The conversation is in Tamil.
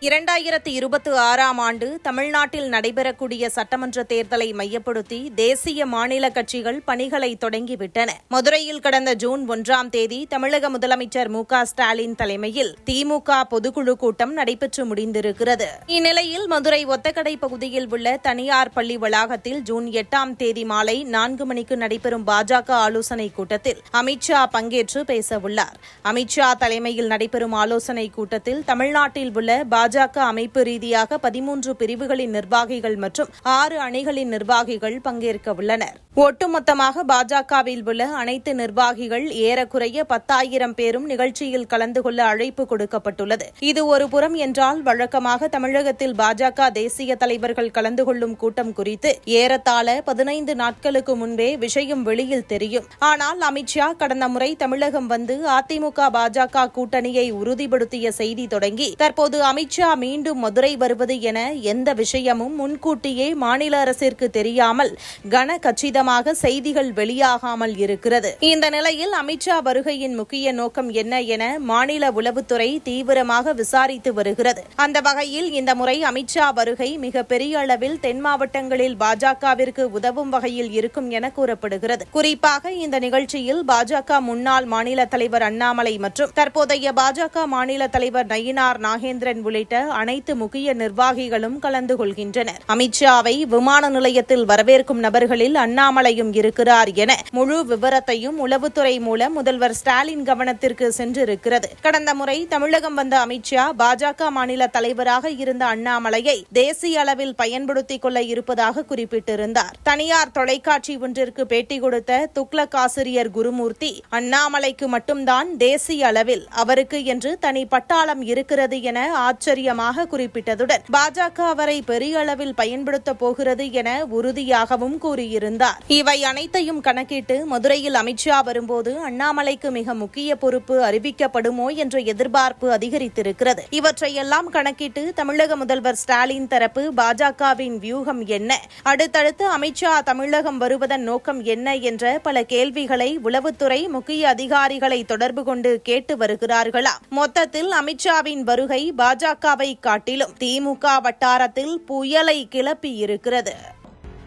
இரண்டாயிரத்தி இருபத்தி ஆறாம் ஆண்டு தமிழ்நாட்டில் நடைபெறக்கூடிய சட்டமன்ற தேர்தலை மையப்படுத்தி தேசிய மாநில கட்சிகள் பணிகளை தொடங்கிவிட்டன. மதுரையில் கடந்த ஜூன் ஒன்றாம் தேதி தமிழக முதலமைச்சர் மு ஸ்டாலின் தலைமையில் திமுக பொதுக்குழு கூட்டம் நடைபெற்று முடிந்திருக்கிறது. இந்நிலையில் மதுரை ஒத்தக்கடை பகுதியில் உள்ள தனியார் பள்ளி வளாகத்தில் ஜூன் எட்டாம் தேதி மாலை நான்கு மணிக்கு நடைபெறும் பாஜக ஆலோசனைக் கூட்டத்தில் அமித்ஷா பங்கேற்று பேசவுள்ளார். அமித்ஷா தலைமையில் நடைபெறும் ஆலோசனைக் கூட்டத்தில் தமிழ்நாட்டில் உள்ள பாஜக அமைப்பு ரீதியாக பதிமூன்று பிரிவுகளின் நிர்வாகிகள் மற்றும் ஆறு அணிகளின் நிர்வாகிகள் பங்கேற்க உள்ளனர் ஒட்டுமொத்தமாக பாஜகவில் உள்ள அனைத்து நிர்வாகிகள் ஏறக்குறைய பத்தாயிரம் பேரும் நிகழ்ச்சியில் கலந்து கொள்ள அழைப்பு கொடுக்கப்பட்டுள்ளது. இது ஒரு புறம் என்றால் வழக்கமாக தமிழகத்தில் பாஜக தேசிய தலைவர்கள் கலந்து கொள்ளும் கூட்டம் குறித்து ஏறத்தாழ பதினைந்து நாட்களுக்கு முன்பே விஷயம் வெளியில் தெரியும். ஆனால் அமித்ஷா கடந்த முறை தமிழகம் வந்து அதிமுக பாஜக கூட்டணியை உறுதிப்படுத்திய செய்தி தொடங்கி தற்போது அமித்ஷா மீண்டும் மதுரை வருவது என எந்த விஷயமும் முன்கூட்டியே மாநில அரசிற்கு தெரியாமல் கன கச்சிதமாக காரணமாக செய்திகள் வெளியாகாமல் இருக்கிறது. இந்த நிலையில் அமித்ஷா வருகையின் முக்கிய நோக்கம் என்ன என மாநில உளவுத்துறை தீவிரமாக விசாரித்து வருகிறது. அந்த வகையில் இந்த முறை அமித்ஷா வருகை மிக பெரிய அளவில் தென் மாவட்டங்களில் பாஜகவிற்கு உதவும் வகையில் இருக்கும் என கூறப்படுகிறது. குறிப்பாக இந்த நிகழ்ச்சியில் பாஜக முன்னாள் மாநில தலைவர் அண்ணாமலை மற்றும் தற்போதைய பாஜக மாநில தலைவர் நயினார் நாகேந்திரன் உள்ளிட்ட அனைத்து முக்கிய நிர்வாகிகளும் கலந்து கொள்கின்றனர். அமித்ஷாவை விமான நிலையத்தில் வரவேற்கும் நபர்களில் அண்ணா அண்ணாமலையும் இருக்கிறார் என முழு விவரத்தையும் உளவுத்துறை மூலம் முதல்வர் ஸ்டாலின் கவனத்திற்கு சென்றிருக்கிறது. கடந்த முறை தமிழகம் வந்த அமித்ஷா பாஜக மாநில தலைவராக இருந்த அண்ணாமலையை தேசிய அளவில் பயன்படுத்திக் கொள்ள இருப்பதாக குறிப்பிட்டிருந்தார். தனியார் தொலைக்காட்சி ஒன்றிற்கு பேட்டி கொடுத்த துக்ளக் ஆசிரியர் குருமூர்த்தி அண்ணாமலைக்கு மட்டும்தான் தேசிய அளவில் அவருக்கு என்று தனி பட்டாளம் இருக்கிறது என ஆச்சரியமாக குறிப்பிட்டதுடன் பாஜக அவரை பெரிய அளவில் பயன்படுத்த போகிறது என உறுதியாகவும் கூறியிருந்தார். இவை அனைத்தையும் கணக்கிட்டு மதுரையில் அமித்ஷா வரும்போது அண்ணாமலைக்கு மிக முக்கிய பொறுப்பு அறிவிக்கப்படுமோ என்ற எதிர்பார்ப்பு அதிகரித்திருக்கிறது. இவற்றையெல்லாம் கணக்கிட்டு தமிழக முதல்வர் ஸ்டாலின் தரப்பு பாஜகவின் வியூகம் என்ன? அடுத்தடுத்து அமித்ஷா தமிழகம் வருவதன் நோக்கம் என்ன என்ற பல கேள்விகளை உளவுத்துறை முக்கிய அதிகாரிகளை தொடர்பு கொண்டு கேட்டு வருகிறார்களா? மொத்தத்தில் அமித்ஷாவின் வருகை பாஜகவை காட்டிலும் திமுக வட்டாரத்தில் புயலை கிளப்பி இருக்கிறது